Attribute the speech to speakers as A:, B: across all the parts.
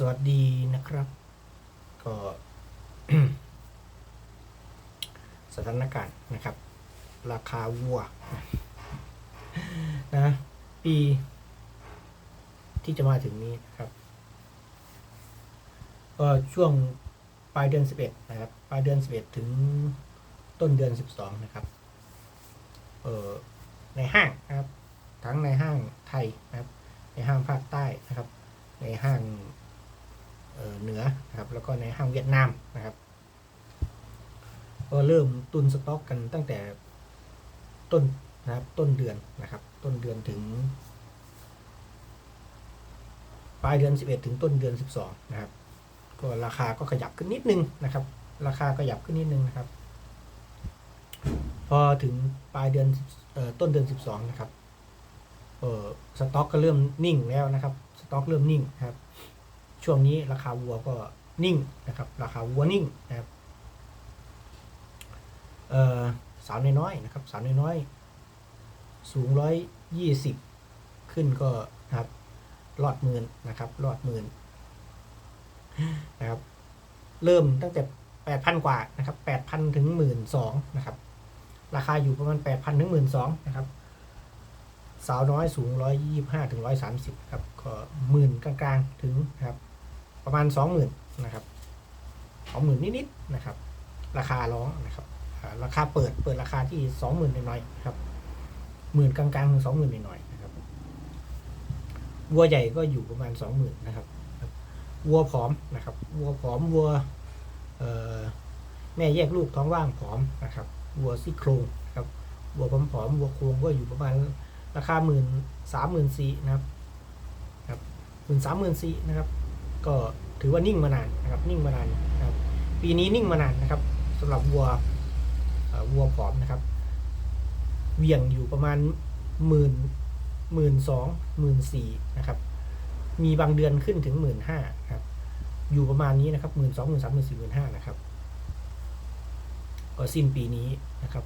A: สวัสดีนะครับ ก็สถานการณ์นะครับ ราคาวัวนะ ปี ที่จะมาถึงนี้นะครับ ก็ช่วงปลายเดือนสิบเอ็ดนะครับ ปลายเดือนสิบเอ็ดถึงต้นเดือนสิบสองนะครับ เออในห้างนะครับ ทั้งในห้างไทยนะครับ ในห้างภาคใต้นะครับ ในห้าง เหนือนะครับแล้วก็ในห้างเวียดนามนะครับก็เริ่มตุนสต็อกกันตั้งแต่ต้นนะครับต้นเดือนนะครับ ต้นเดือนถึง ปลายเดือน 11 ถึงต้นเดือน 12 นะครับ ก็ราคาก็ขยับขึ้นนิดนึงนะครับ ราคาขยับขึ้นนิดนึงนะครับ พอถึงปลายเดือนออต้นเดือน 12 นะครับเออสต็อกก็เริ่มนิ่งแล้วนะครับ สต็อกเริ่มนิ่งครับ ช่วงนี้ราคาวัวก็นิ่งนะครับ ราคาวัวนิ่งนะครับเอ่อสาวน้อยๆนะครับสาวน้อยๆสูงร้อยยี่สิบขึ้นก็นะครับรอดหมื่นนะครับรอดหมื่นนะครับ เริ่มตั้งแต่แปดพันกว่านะครับแปดพันถึงหมื่นสองนะครับ ราคาอยู่ประมาณแปดพันถึงหมื่นสองนะครับสาวน้อยสูงร้อยยี่ห้าถึงร้อยสามสิบครับก็หมื่นกลางๆถึงนะครับ ประมาณสองหมื่นนะครับสองหมื่นนิดๆนะครับ ราคาร้องนะครับ ราคาเปิดเปิดราคาที่สองหมื่นหน่อยๆครับหมื่นกลางๆถึงสองหมื่นหน่อยๆนะครับวัวใหญ่ก็อยู่ประมาณสองหมื่นนะครับวัวผอมนะครับวัวผอมวัวแม่แยกลูกท้องว่างผอมนะครับวัวซี่โครงครับวัวผอมๆวัวโครงก็อยู่ประมาณราคาหมื่นสามหมื่นสี่นะครับครับหมื่นสามหมื่นสี่นะครับ ก็ถือว่านิ่งมานานนะครับนิ่งมานานนะครับ ปีนี้นิ่งมานานนะครับสำหรับวัววัวผอมนะครับเหวี่ยงอยู่ประมาณหมื่นหมื่นสองหมื่นสี่นะครับ มีบางเดือนขึ้นถึงหมื่นห้าครับ อยู่ประมาณนี้นะครับหมื่นสองหมื่นสามหมื่นสี่หมื่นห้านะครับ ก็สิ้นปีนี้นะครับ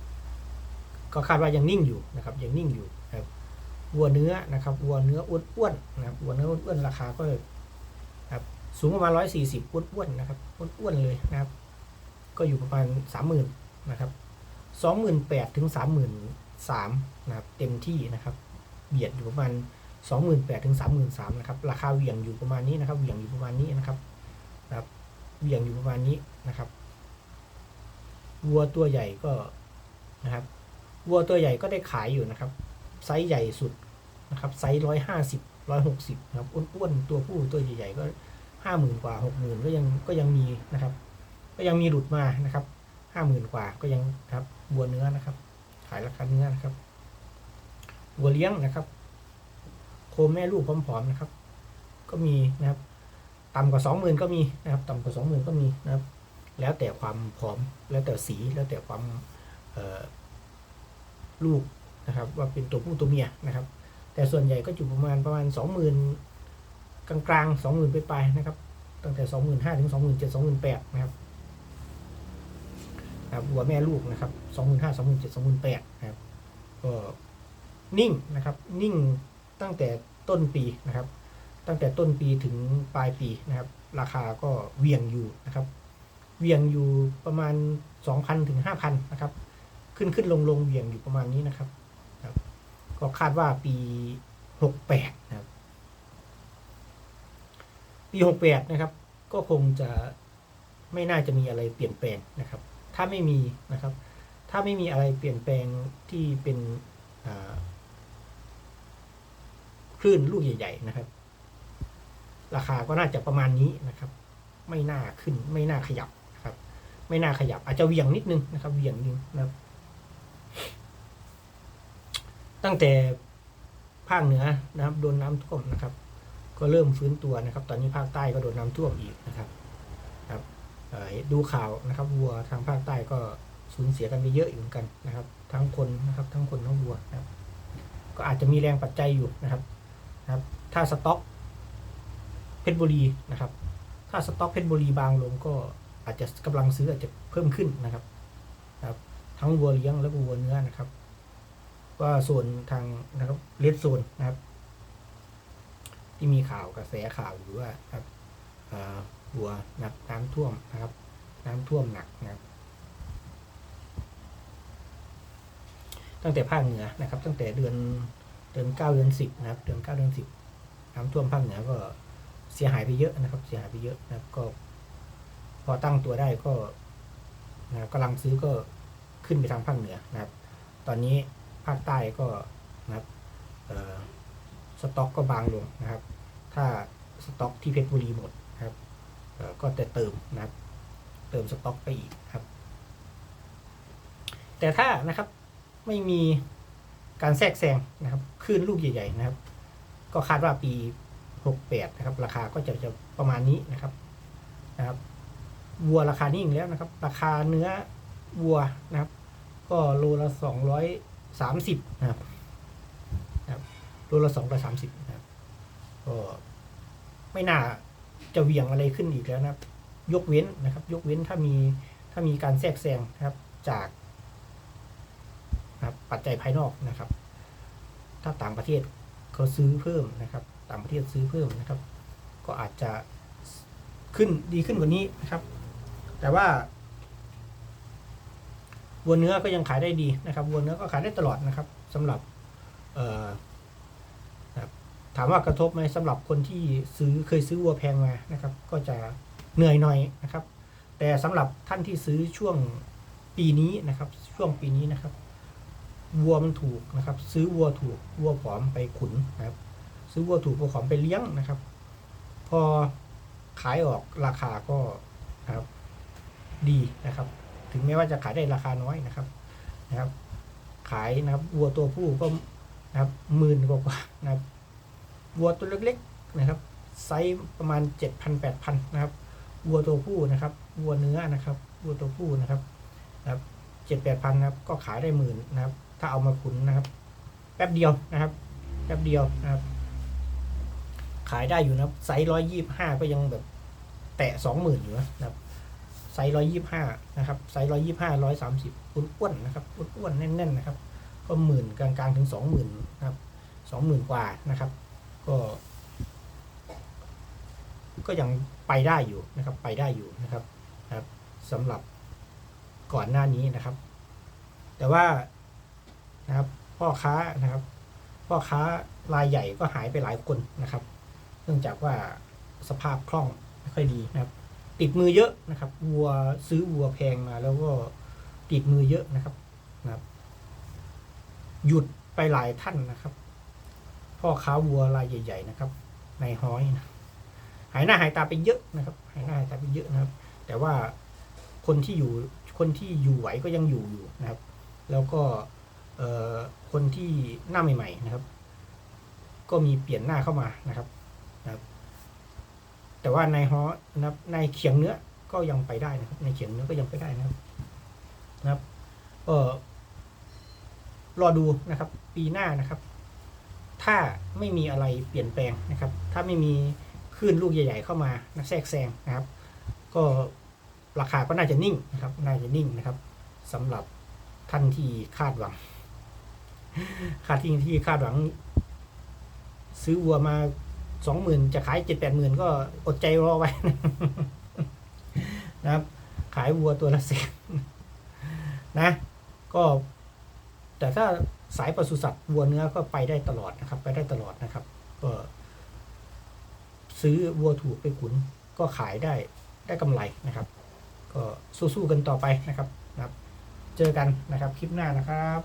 A: ก็คาดว่ายังนิ่งอยู่นะครับ ยังนิ่งอยู่นะครับวัวเนื้อนะครับวัวเนื้ออ้วนๆนะครับวัวเนื้ออ้วนๆราคาก็ สูงประมาณร้อยสี่สิบอ้วนๆนะครับอ้วนๆเลยนะครับ ก็อยู่ประมาณสามหมื่นนะครับสองหมื่นแปดถึงสามหมื่นสามนะครับเต็มที่นะครับ เบียดอยู่ประมาณสองหมื่นแปดถึงสามหมื่นสามนะครับ ราคาเหวี่ยงอยู่ประมาณนี้นะครับเหวี่ยงอยู่ประมาณนี้นะครับนะครับเหวี่ยงอยู่ประมาณนี้นะครับวัวตัวใหญ่ก็นะครับวัวตัวใหญ่ก็ได้ขายอยู่นะครับ ไซส์ใหญ่สุดนะครับ ไซส์ร้อยห้าสิบร้อยหกสิบนะครับอ้วนๆตัวผู้ตัวใหญ่ๆก็ ห้าหมื่นกว่าหกหมื่นก็ยังก็ยังมีนะครับ ก็ยังมีหลุดมานะครับห้าหมื่นกว่าก็ยังครับวัวเนื้อนะครับ ขายราคาเนื้อนะครับวัวเลี้ยงนะครับ โคแม่ลูกผอมๆนะครับ ก็มีนะครับ ต่ำกว่าสองหมื่นก็มีนะครับ ต่ำกว่าสองหมื่นก็มีนะครับ แล้วแต่ความผอมแล้วแต่สีแล้วแต่ความลูกนะครับ ว่าเป็นตัวผู้ตัวเมียนะครับ แต่ส่วนใหญ่ก็อยู่ประมาณประมาณสองหมื่น กลางๆสองหมื่นไปลายๆนะครับ ตั้งแต่สองหมื่นห้าถึงสองหมื่นเจ็ดสองหมื่นแปดนะครับครับหัวแม่ลูกนะครับสองหมื่นห้าสองหมื่นเจ็ดสองหมื่นแปดนะครับก็นิ่งนะครับ นิ่งตั้งแต่ต้นปีนะครับ ตั้งแต่ต้นปีถึงปลายปีนะครับ ราคาก็เวียงอยู่นะครับ เวียงอยู่ประมาณสองพันถึงห้าพันนะครับ ขึ้นขึ้นลงลงเวียงอยู่ประมาณนี้นะครับครับก็คาดว่าปีหกแปดนะครับ ปีหกแปดนะครับ ก็คงจะไม่น่าจะมีอะไรเปลี่ยนแปลงนะครับ ถ้าไม่มีนะครับ ถ้าไม่มีอะไรเปลี่ยนแปลงที่เป็นคลื่นลูกใหญ่ ๆ นะครับ ราคาก็น่าจะประมาณนี้นะครับ ไม่น่าขึ้น ไม่น่าขยับนะครับ ไม่น่าขยับ อาจจะเวียงนิดนึงนะครับ เวียงนิดนึงนะครับ ตั้งแต่ภาคเหนือนะครับ โดนน้ำท่วมนะครับ ก็เริ่มฟื้นตัวนะครับ ตอนนี้ภาคใต้ก็โดนน้ำท่วมอีกนะครับครับดูข่าวนะครับวัวทางภาคใต้ก็สูญเสียกันไปเยอะอยู่เหมือนกันนะครับ ทั้งคนนะครับ ทั้งคนทั้งวัวนะครับ ก็อาจจะมีแรงปัจจัยอยู่นะครับนะครับ ถ้าสต็อกเพชรบุรีนะครับ ถ้าสต็อกเพชรบุรีบางลงก็อาจจะกำลังซื้ออาจจะเพิ่มขึ้นนะครับนะครับ ทั้งวัวเลี้ยงและวัวเนื้อนะครับ ว่าส่วนทางนะครับเลดโซนนะครับ ที่มีข่าวกระแสข่าวอยู่ว่าครับเอ่อวัวนะครับน้ำท่วมนะครับ น้ำท่วมหนักนะครับตั้งแต่ภาคเหนือนะครับ ตั้งแต่เดือนเดือนเก้าเดือนสิบนะครับ เดือนเก้าเดือนสิบน้ำท่วมภาคเหนือก็เสียหายไปเยอะนะครับ เสียหายไปเยอะนะครับก็ พอตั้งตัวได้ก็นะครับกำลังซื้อก็ขึ้นไปทางภาคเหนือนะครับ ตอนนี้ภาคใต้ก็นะครับ สต็อกก็บางลงนะครับ ถ้าสต็อกที่เพชรบุรีหมดนะครับก็จะเติมนะครับ เติมสต็อกไปอีกครับ แต่ถ้านะครับไม่มีการแทรกแซงนะครับคลื่นลูกใหญ่ ๆ นะครับ ก็คาดว่าปี 68 นะครับ ราคาก็จะจะประมาณนี้นะครับนะครับวัวราคานิ่งแล้วนะครับ ราคาเนื้อวัวนะครับ ก็โลละสองร้อยสามสิบนะครับ โลละสองร้อยสามสิบนะครับก็ไม่น่าจะเวียงอะไรขึ้นอีกแล้วนะครับ ยกเว้นนะครับ ยกเว้นถ้ามีถ้ามีการแทรกแซงนะครับจากนะครับปัจจัยภายนอกนะครับ ถ้าต่างประเทศเขาซื้อเพิ่มนะครับ ต่างประเทศซื้อเพิ่มนะครับ ก็อาจจะขึ้นดีขึ้นกว่านี้นะครับ แต่ว่าวัวเนื้อก็ยังขายได้ดีนะครับวัวเนื้อก็ขายได้ตลอดนะครับสำหรับ ถามว่ากระทบไหมสำหรับคนที่ซื้อเคยซื้อวัวแพงมานะครับ ก็จะเหนื่อยหน่อยนะครับ แต่สำหรับท่านที่ซื้อช่วงปีนี้นะครับ ช่วงปีนี้นะครับวัวมันถูกนะครับ ซื้อวัวถูกวัวผอมไปขุนนะครับ ซื้อวัวถูกวัวผอมไปเลี้ยงนะครับ พอขายออกราคาก็นะครับดีนะครับ ถึงแม้ว่าจะขายได้ราคาน้อยนะครับนะครับ ขายนะครับวัวตัวผู้ก็นะครับหมื่นกว่านะครับ วัวตัวเล็กๆนะครับไซส์ประมาณเจ็ดพันแปดพันนะครับวัวตัวผู้นะครับวัวเนื้อนะครับวัวตัวผู้นะครับนะครับเจ็ดแปดพันนะครับก็ขายได้หมื่นนะครับ ถ้าเอามาขุนนะครับ แป๊บเดียวนะครับแป๊บเดียวนะครับ ขายได้อยู่นะครับไซส์ร้อยยี่ห้าก็ยังแบบแตะสองหมื่นอยู่นะครับไซส์ร้อยยี่ห้านะครับไซส์ร้อยยี่ห้าร้อยสามสิบอ้วนๆนะครับอ้วนๆแน่นๆนะครับ ก็หมื่นกลางๆถึงสองหมื่นนะครับสองหมื่นกว่านะครับ ก็ ก็ยังไปได้อยู่นะครับ ไปได้อยู่นะครับนะครับสำหรับก่อนหน้านี้นะครับ แต่ว่านะครับ พ่อค้านะครับ พ่อค้ารายใหญ่ก็หายไปหลายคนนะครับ เนื่องจากว่าสภาพคล่องไม่ค่อยดีนะครับ ติดมือเยอะนะครับวัวซื้อวัวแพงมา แล้วก็ติดมือเยอะนะครับนะครับ หยุดไปหลายท่านนะครับ พ่อค้าวัวรายใหญ่ ๆ นะครับในห้อยนะหายหน้าหายตาไปเยอะนะครับ หายหน้าหายตาไปเยอะนะครับ แต่ว่าคนที่อยู่คนที่อยู่ไหวก็ยังอยู่อยู่นะครับ แล้วก็เออคนที่หน้าใหม่ ๆ นะครับ ก็มีเปลี่ยนหน้าเข้ามานะครับนะครับ แต่ว่าในฮอนะครับในเขียงเนื้อก็ยังไปได้นะครับในเขียงเนื้อก็ยังไปได้นะครับ นะครับก็รอดูนะครับ ปีหน้านะครับ ถ้าไม่มีอะไรเปลี่ยนแปลงนะครับ ถ้าไม่มีคลื่นลูกใหญ่ ๆ เข้ามานะแทรกแซงนะครับ ก็ราคาก็น่าจะนิ่งนะครับ น่าจะนิ่งนะครับสำหรับท่านที่คาดหวัง คาดที่ที่คาดหวัง ซื้อวัวมาสองหมื่นจะขายเจ็ดแปดหมื่นก็อดใจรอไว้ นะครับ ขายวัวตัวละแสนนะ ก็แต่ถ้า สายปศุสัตว์วัวเนื้อก็ไปได้ตลอดนะครับ ไปได้ตลอดนะครับ ก็ซื้อวัวถูกไปขุนก็ขายได้ได้กำไรนะครับ ก็สู้ๆกันต่อไปนะครับนะครับ เจอกันนะครับคลิปหน้านะครับ